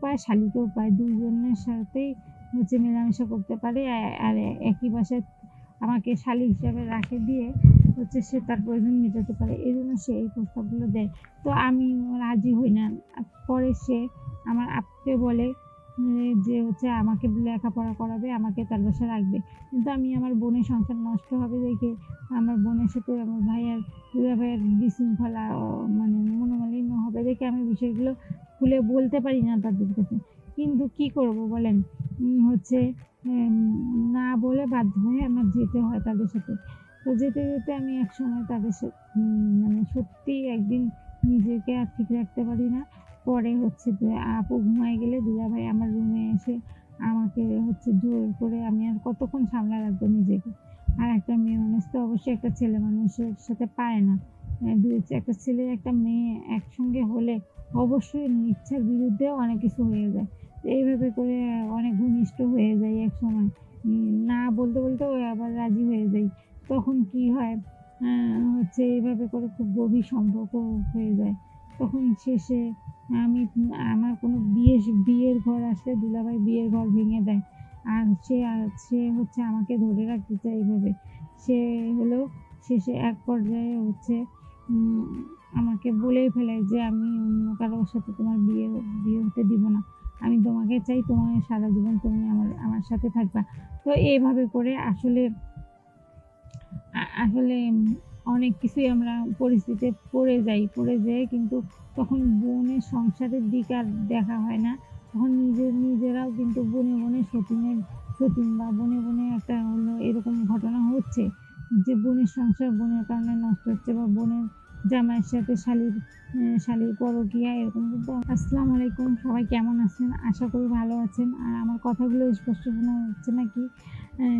পায় শালিক উপায় দুজনের সাথে হচ্ছে মেলামেশা করতে পারে। আর একই বাসায় আমাকে শালি হিসাবে রাখে দিয়ে হচ্ছে সে তার প্রয়োজন মেটাতে পারে। এই জন্য সে এই প্রস্তাবগুলো দেয়। তো আমি রাজি হই না। পরে সে আমার আপকে বলে যে হচ্ছে আমাকে লেখাপড়া করাবে, আমাকে তার বাসায় রাখবে। কিন্তু আমি আমার বোনের সংসার নষ্ট হবে দেখে আমার বোনের সাথে আমার ভাইয়ার, দুলা ভাইয়ের বিশৃঙ্খলা মানে মনোমালিন্য হবে দেখে আমি বিষয়গুলো খুলে বলতে পারি না তাদের কাছে। কিন্তু কি করব বলেন? হচ্ছে না বলে বাধ্য হয়ে আমার যেতে হয় তাদের সাথে। তো যেতে যেতে আমি এক সময় তাদের সাথে মানে সত্যি একদিন নিজেকে আর ঠিক রাখতে পারি না। পরে হচ্ছে আপু ঘুমায় গেলে দুলা ভাই আমার রুমে এসে আমাকে হচ্ছে জোর করে আমি আর কতক্ষণ সামলা রাখব নিজেকে? আর একটা মেয়ে মানুষ তো অবশ্যই একটা ছেলে মানুষের সাথে পারে না। দুই, একটা ছেলে, একটা মেয়ে একসঙ্গে হলে অবশ্যই ইচ্ছার বিরুদ্ধেও অনেক কিছু হয়ে যায়। এইভাবে করে অনেক ঘনিষ্ঠ হয়ে যায় এক সময়। না বলতে বলতে আবার রাজি হয়ে যাই। তখন কি হয়? হচ্ছে এইভাবে করে খুব গভীর সম্পর্ক হয়ে যায়। তখন শেষে আমি, আমার কোনো বিয়ে বিয়ের ঘর আসলে দুলাভাই বিয়ের ঘর ভেঙে দেয়। আর সে সে হচ্ছে আমাকে ধরে রাখতে চায় এইভাবে। সে হলো শেষে এক পর্যায়ে হচ্ছে আমাকে বলেই ফেলে যে আমি অন্য কারোর সাথে তোমার বিয়ে বিয়ে হতে দিব না। আমি তোমাকে চাই তোমার সারা জীবন তুমি আমার আমার সাথে থাকবা। তো এইভাবে করে আসলে আসলে অনেক কিছুই আমরা পরিস্থিতিতে পড়ে যাই, পড়ে যেয়ে কিন্তু তখন বোনের সংসারের দিক আর দেখা হয় না। তখন নিজের, নিজেরাও কিন্তু বনে বনে সতীনের সতীন বা বনে বনে একটা হলো এরকম ঘটনা হচ্ছে যে বনের সংসার বনের কারণে নষ্ট হচ্ছে বা বোনের জামাইয়ের সাথে শালির শালির পরকিয়া এরকম কিন্তু আসসালামু আলাইকুম। সবাই কেমন আছেন? আশা করি ভালো আছেন। আর আমার কথাগুলো স্পষ্ট শোনা যাচ্ছে নাকি?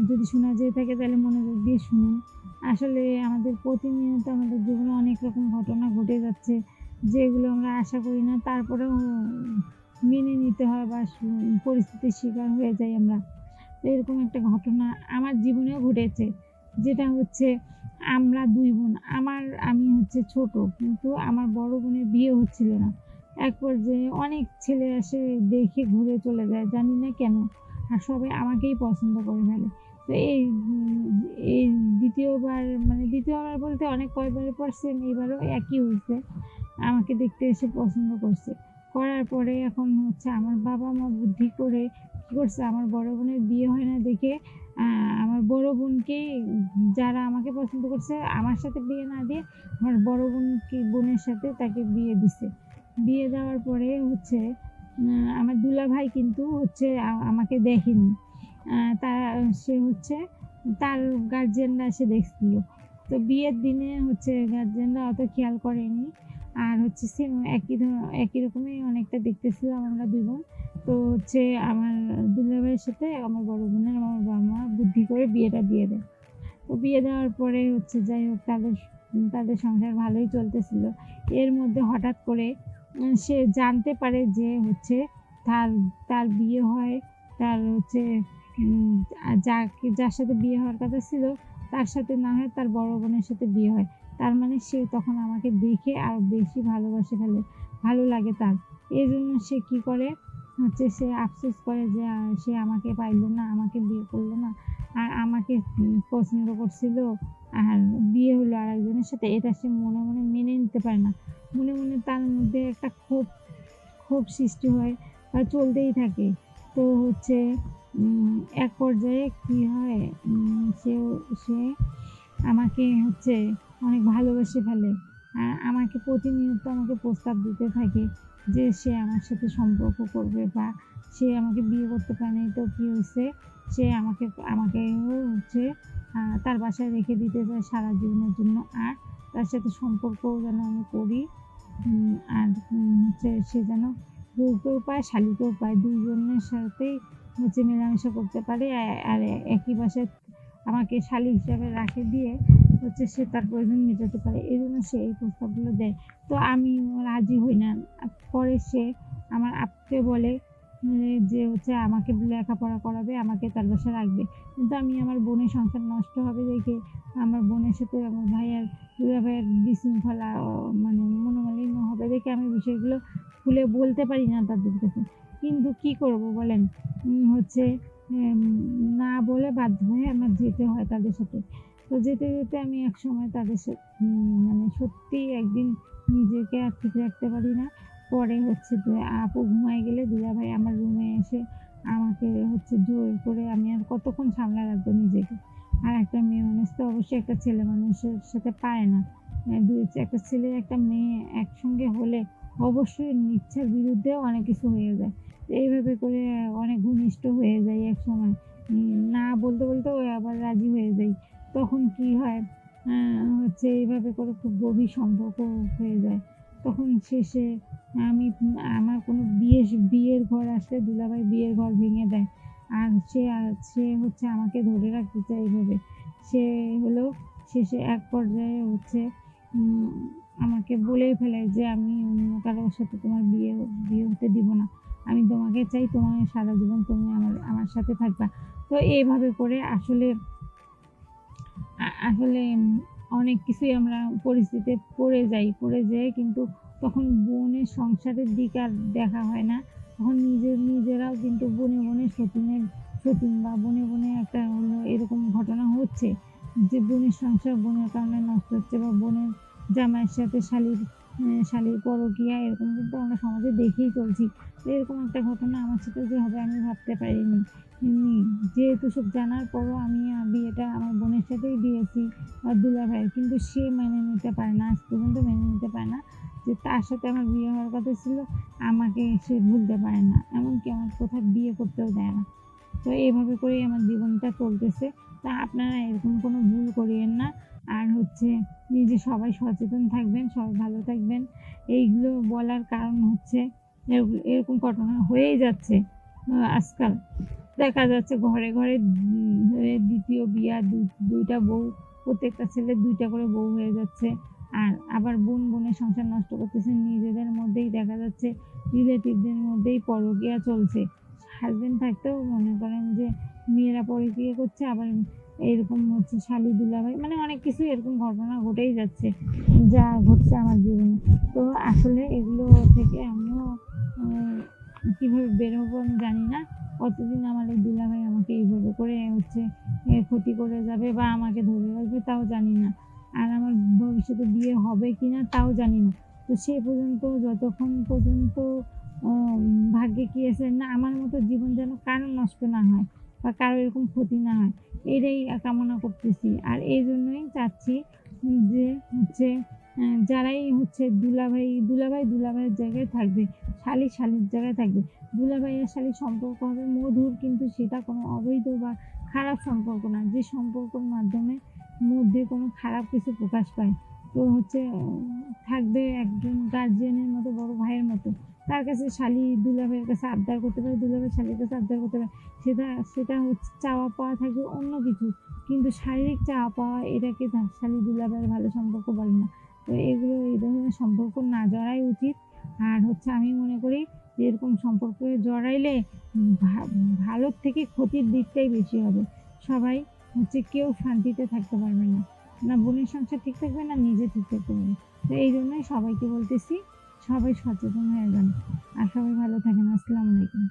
যদি শোনা যেয়ে থাকে তাহলে মনোযোগ দিয়ে শুনুন। আসলে আমাদের প্রতিনিয়ত আমাদের জীবনে অনেক রকম ঘটনা ঘটে যাচ্ছে, যেগুলো আমরা আশা করি না। তারপরেও মেনে নিতে হয় বা পরিস্থিতির শিকার হয়ে যাই আমরা। এরকম একটা ঘটনা আমার জীবনেও ঘটেছে। যেটা হচ্ছে আমরা দুই বোন। আমার, আমি হচ্ছে ছোট, কিন্তু আমার বড় বোনের বিয়ে হচ্ছিল না। এক পর্যায়ে অনেক ছেলে আসে দেখে ঘুরে চলে যায়, জানি না কেন, আর সবাই আমাকেই পছন্দ করে ফেলে। তো এই এই দ্বিতীয়বার মানে দ্বিতীয়বার বলতে অনেক কয়বারের পর সেম এবারও একই হয়েছে। আমাকে দেখতে এসে পছন্দ করছে। করার পরে এখন হচ্ছে আমার বাবা মা বুদ্ধি করে করছে, আমার বড় বোনের বিয়ে হয় না দেখে আমার বড় বোনকে যারা আমাকে পছন্দ করছে, আমার সাথে বিয়ে না দিয়ে আমার বড় বোনকে বোনের সাথে তাকে বিয়ে দিছে। বিয়ে দেওয়ার পরে হচ্ছে আমার দুলা ভাই কিন্তু হচ্ছে আমাকে দেখেনি। তা সে হচ্ছে তার গার্জেনরা এসে দেখছিল। তো বিয়ের দিনে হচ্ছে গার্জেনরা অত খেয়াল করেনি। আর হচ্ছে সেম একই একই রকমই অনেকটা দেখতেছিলাম আমরা দুই বোন। তো হচ্ছে আমার দুলাভাইয়ের সাথে আমার বড় বোনের আমার বাবা মা বুদ্ধি করে বিয়েটা দিয়ে দেয়। তো বিয়ে দেওয়ার পরে হচ্ছে যাই হোক তাদের তাদের সংসার ভালোই চলতেছিল। এর মধ্যে হঠাৎ করে সে জানতে পারে যে হচ্ছে তার তার বিয়ে হয়, তার হচ্ছে যাকে, যার সাথে বিয়ে হওয়ার কথা ছিল, তার সাথে না হয় তার বড় বোনের সাথে বিয়ে হয়। তার মানে সে তখন আমাকে দেখে আরও বেশি ভালোবাসে ফেলে, ভালো লাগে তার। এই জন্য সে কী করে হচ্ছে সে আফসোস করে যে সে আমাকে পাইলো না, আমাকে বিয়ে করল না। আর আমাকে পছন্দ করছিল, আর বিয়ে হলো আর একজনের সাথে। এটা সে মনে মনে মেনে নিতে পারে না। মনে মনে তার মধ্যে একটা ক্ষোভ ক্ষোভ সৃষ্টি হয় বা চলতেই থাকে। তো হচ্ছে এক পর্যায়ে কী হয় সে সে আমাকে হচ্ছে অনেক ভালোবেসে ফেলে। আমাকে প্রতিনিয়ত আমাকে প্রস্তাব দিতে থাকে যে সে আমার সাথে সম্পর্ক করবে বা সে আমাকে বিয়ে করতে পারেনি। তো কী হয়েছে? সে আমাকে আমাকে হচ্ছে তার বাসায় রেখে দিতে চায় সারা জীবনের জন্য। আর তার সাথে সম্পর্কও যেন আমি করি আর হচ্ছে সে যেন বউকেও পায়, শালিকেও পায়। দুজনের সাথেই হচ্ছে মেলামেশা করতে পারে। আর একই বাসায় আমাকে শালি হিসাবে রাখে দিয়ে হচ্ছে সে তার প্রয়োজন মেটাতে পারে। এই জন্য সে এই প্রস্তাবগুলো দেয়। তো আমি রাজি হই না। পরে সে আমার আপকে বলে যে হচ্ছে আমাকে লেখাপড়া করাবে, আমাকে তার বাসা রাখবে। কিন্তু আমি আমার বোনের সংসার নষ্ট হবে দেখে আমার বোনের সাথে আমার ভাইয়ার দুলা ভাইয়ের বিশৃঙ্খলা মানে মনোমালিন্য হবে দেখে আমি বিষয়গুলো খুলে বলতে পারি না তাদের কাছে। কিন্তু কি করব বলেন? হচ্ছে না বলে বাধ্য হয়ে আমার যেতে হয় তাদের সাথে। তো যেতে যেতে আমি এক সময় তাদের মানে সত্যি একদিন নিজেকে আর ঠিক রাখতে পারি না। পরে হচ্ছে আপু ঘুমায় গেলে দুলাভাই আমার রুমে এসে আমাকে হচ্ছে জোর করে আমি আর কতক্ষণ সামলা রাখব নিজেকে? আর একটা মেয়ে মানুষ তো অবশ্যই একটা ছেলে মানুষের সাথে পারে না। আহ, দুই একটা ছেলে একটা মেয়ে একসঙ্গে হলে অবশ্যই ইচ্ছার বিরুদ্ধেও অনেক কিছু হয়ে যায়। এইভাবে করে অনেক ঘনিষ্ঠ হয়ে যায় এক সময় না বলতে বলতে ওই আবার রাজি হয়ে যাই। তখন কি হয়? হচ্ছে এইভাবে করে খুব গভীর সম্পর্ক হয়ে যায়। তখন শেষে আমি, আমার কোনো বিয়ে, বিয়ের ঘর আসলে দুলাভাই বিয়ের ঘর ভেঙে দেয়। আর সে সে হচ্ছে আমাকে ধরে রাখতে চায় এইভাবে। সে হলো, শেষে এক পর্যায়ে হচ্ছে আমাকে বলেই ফেলে যে আমি অন্য কারোর সাথে তোমার বিয়ে বিয়ে হতে দিব না। আমি তোমাকে চাই, তোমার সারা জীবন তুমি আমার আমার সাথে থাকবা। তো এইভাবে করে আসলে আসলে অনেক কিছুই আমরা পরিস্থিতিতে পড়ে যাই, পড়ে যেয়ে কিন্তু তখন বোনের সংসারের দিক আর দেখা হয় না। তখন নিজের নিজেরাও কিন্তু বনে বনে সতীনের, সতীন বা বনে বনে একটা হলো এরকম ঘটনা হচ্ছে যে বোনের সংসার বোনের কারণে নষ্ট হচ্ছে বা বোনের জামাইয়ের সাথে শালির শালির পরকিয়া এরকম কিন্তু আমরা সমাজে দেখেই চলছি। এরকম একটা ঘটনা আমার সাথে যে হবে আমি ভাবতে পারিনি। যেহেতু সব জানার পরও আমি বিয়েটা আমার বোনের সাথেই দিয়েছি আর দুলা ভাইয়ের। কিন্তু সে মেনে নিতে পারে না, আজ পর্যন্ত মেনে নিতে পারে না যে তার সাথে আমার বিয়ে হওয়ার কথা ছিল, আমাকে সে ভুলতে পারে না। এমনকি আমার কোথাও বিয়ে করতেও দেয় না। তো এইভাবে করেই আমার জীবনটা চলতেছে। তা আপনারা এরকম কোনো ভুল করিয়েন না। আর হচ্ছে নিজে সবাই সচেতন থাকবেন, সবাই ভালো থাকবেন। এইগুলো বলার কারণ হচ্ছে এরকম ঘটনা হয়েই যাচ্ছে আজকাল। দেখা যাচ্ছে ঘরে ঘরে দ্বিতীয় বিয়া দুইটা বউ, প্রত্যেকটা ছেলে দুইটা করে বউ হয়ে যাচ্ছে। আর আবার বোন, বোনের সংসার নষ্ট করতেছে, নিজেদের মধ্যেই দেখা যাচ্ছে, রিলেটিভদের মধ্যেই পরকীয়া চলছে। হাজবেন্ড থাকতেও মনে করেন যে মেয়েরা পরকীয়া করছে, আবার এরকম হচ্ছে শালি দুলাভাই মানে অনেক কিছু এরকম ঘটনা ঘটেই যাচ্ছে, যা ঘটছে আমার জীবনে। তো আসলে এগুলো থেকে আমিও কীভাবে বের হব আমি জানি না। কতদিন আমার এই দুলাভাই আমাকে এইভাবে করে হচ্ছে ক্ষতি করে যাবে বা আমাকে ধরে রাখবে তাও জানি না। আর আমার ভবিষ্যতে বিয়ে হবে কি না তাও জানি না। তো সে পর্যন্ত যতক্ষণ পর্যন্ত ভাগ্যে কি আছে না, আমার মতো জীবন যেন কারও নষ্ট না হয় বা কারও এরকম ক্ষতি না হয়, এটাই কামনা করতেছি। আর এই জন্যই চাচ্ছি যে হচ্ছে যারাই হচ্ছে দুলাভাই দুলাভাই দুলাভাইয়ের জায়গায় থাকবে, শালি শালির জায়গায় থাকবে। দুলাভাই আর শালির সম্পর্ক হবে মধুর, কিন্তু সেটা কোনো অবৈধ বা খারাপ সম্পর্ক না। যে সম্পর্কের মাধ্যমে মধ্যে কোনো খারাপ কিছু প্রকাশ পায়। তো হচ্ছে, থাকবে একজন গার্জিয়ানের মতো, বড় ভাইয়ের মতো। তার কাছে শালি দুলাভাইয়ের কাছে আবদার করতে পারে, দুলাভাই শালির কাছে আবদার করতে পারে। সেটা সেটা হচ্ছে চাওয়া পাওয়া থাকবে অন্য কিছু। কিন্তু শারীরিক চাওয়া পাওয়া, এটাকে শালি দুলাভাইয়ের ভালো সম্পর্ক বলে না। তো এগুলো এই ধরনের সম্পর্ক না জড়াই উচিত। আর হচ্ছে আমি মনে করি যে এরকম সম্পর্কে জড়াইলে ভালোর থেকে ক্ষতির দিকটাই বেশি হবে। সবাই হচ্ছে কেউ শান্তিতে থাকতে পারবে না। না বোনের সংসার ঠিক থাকবে না নিজে ঠিক থাকতে পারবে। তো এই জন্যই সবাইকে বলতেছি, সবাই সচেতন হয়ে যান। আর সবাই ভালো থাকেন। আসসালামু আলাইকুম।